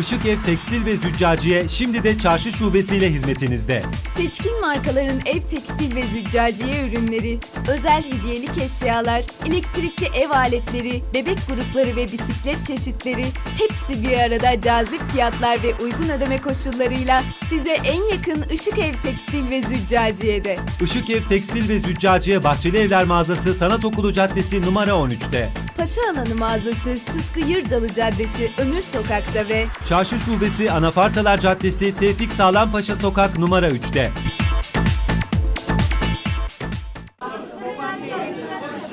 Işık Ev Tekstil ve Züccaciye şimdi de çarşı şubesiyle hizmetinizde. Seçkin markaların ev tekstil ve züccaciye ürünleri, özel hediyelik eşyalar, elektrikli ev aletleri, bebek grupları ve bisiklet çeşitleri hepsi bir arada cazip fiyatlar ve uygun ödeme koşullarıyla size en yakın Işık Ev Tekstil ve Züccaciye'de. Işık Ev Tekstil ve Züccaciye Bahçeli Evler mağazası Sanat Okulu Caddesi numara 13'te. Paşa Alanı mağazası Sıtkı Yırcalı Caddesi Ömür Sokak'ta ve Çarşı şubesi Anafartalar Caddesi Tevfik Sağlampaşa Sokak numara 3'te.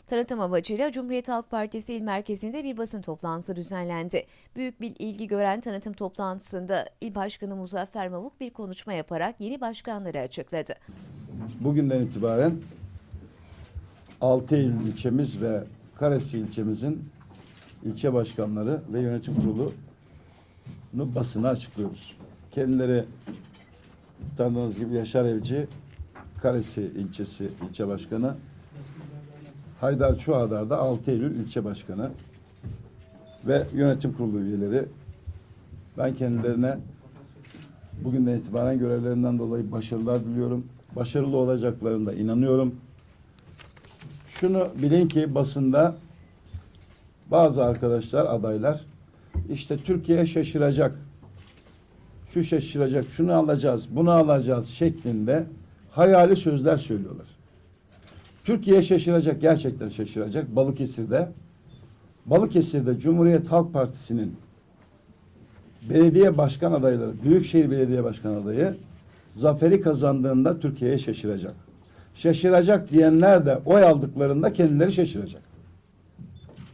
Tanıtım amacıyla Cumhuriyet Halk Partisi İl Merkezi'nde bir basın toplantısı düzenlendi. Büyük bir ilgi gören tanıtım toplantısında İl Başkanı Muzaffer Mavuk bir konuşma yaparak yeni başkanları açıkladı. Bugünden itibaren 6 Eylül ilçemiz ve Karesi ilçemizin ilçe başkanları ve yönetim kurulunu basına açıklıyoruz. Kendileri tanıdığınız gibi Yaşar Evci, Karesi ilçesi ilçe başkanı, Haydar Çuadar da 6 Eylül ilçe başkanı ve yönetim kurulu üyeleri. Ben kendilerine bugünden itibaren görevlerinden dolayı başarılar diliyorum. Başarılı olacaklarına inanıyorum. Şunu bilin ki basında bazı arkadaşlar, adaylar işte Türkiye şaşıracak. Şu şaşıracak, şunu alacağız, bunu alacağız şeklinde hayali sözler söylüyorlar. Türkiye şaşıracak, gerçekten şaşıracak. Balıkesir'de Balıkesir'de Cumhuriyet Halk Partisi'nin belediye başkan adayları, Büyükşehir Belediye Başkan adayı zaferi kazandığında Türkiye'ye şaşıracak. Şaşıracak diyenler de oy aldıklarında kendileri şaşıracak.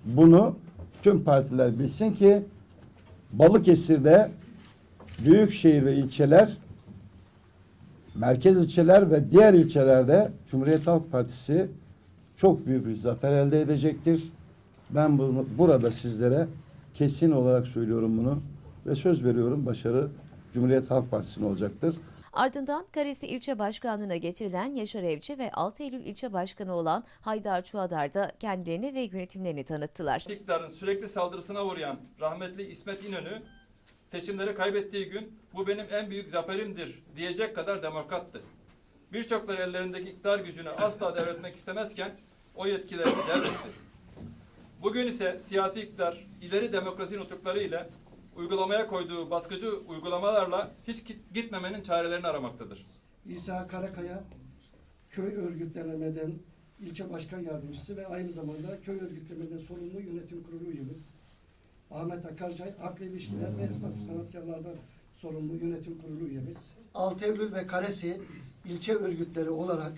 Bunu tüm partiler bilsin ki Balıkesir'de büyükşehir ve ilçeler merkez ilçeler ve diğer ilçelerde Cumhuriyet Halk Partisi çok büyük bir zafer elde edecektir. Ben bunu burada sizlere kesin olarak söylüyorum bunu ve söz veriyorum başarı Cumhuriyet Halk Partisi'nin olacaktır. Ardından Karesi İlçe Başkanlığı'na getirilen Yaşar Evci ve 6 Eylül İlçe Başkanı olan Haydar Çuadar da kendilerini ve yönetimlerini tanıttılar. iktidarın sürekli saldırısına uğrayan rahmetli İsmet İnönü seçimleri kaybettiği gün bu benim en büyük zaferimdir diyecek kadar demokrattı. Birçokları ellerindeki iktidar gücünü asla devretmek istemezken o yetkilerini devretti. Bugün ise siyasi iktidar ileri demokrasi nutukları ile uygulamaya koyduğu baskıcı uygulamalarla hiç git- gitmemenin çarelerini aramaktadır. İsa Karakaya köy örgütlemeden ilçe başkan yardımcısı ve aynı zamanda köy örgütlemeden sorumlu yönetim kurulu üyemiz. Ahmet Akarcay akla ilişkiler ve esnaf sanatkarlardan sorumlu yönetim kurulu üyemiz. Altevlül ve Karesi ilçe örgütleri olarak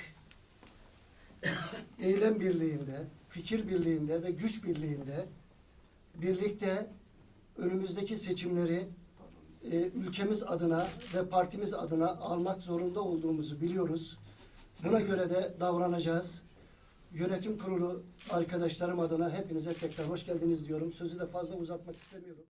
eylem birliğinde, fikir birliğinde ve güç birliğinde birlikte önümüzdeki seçimleri e, ülkemiz adına ve partimiz adına almak zorunda olduğumuzu biliyoruz. Buna göre de davranacağız. Yönetim kurulu arkadaşlarım adına hepinize tekrar hoş geldiniz diyorum. Sözü de fazla uzatmak istemiyorum.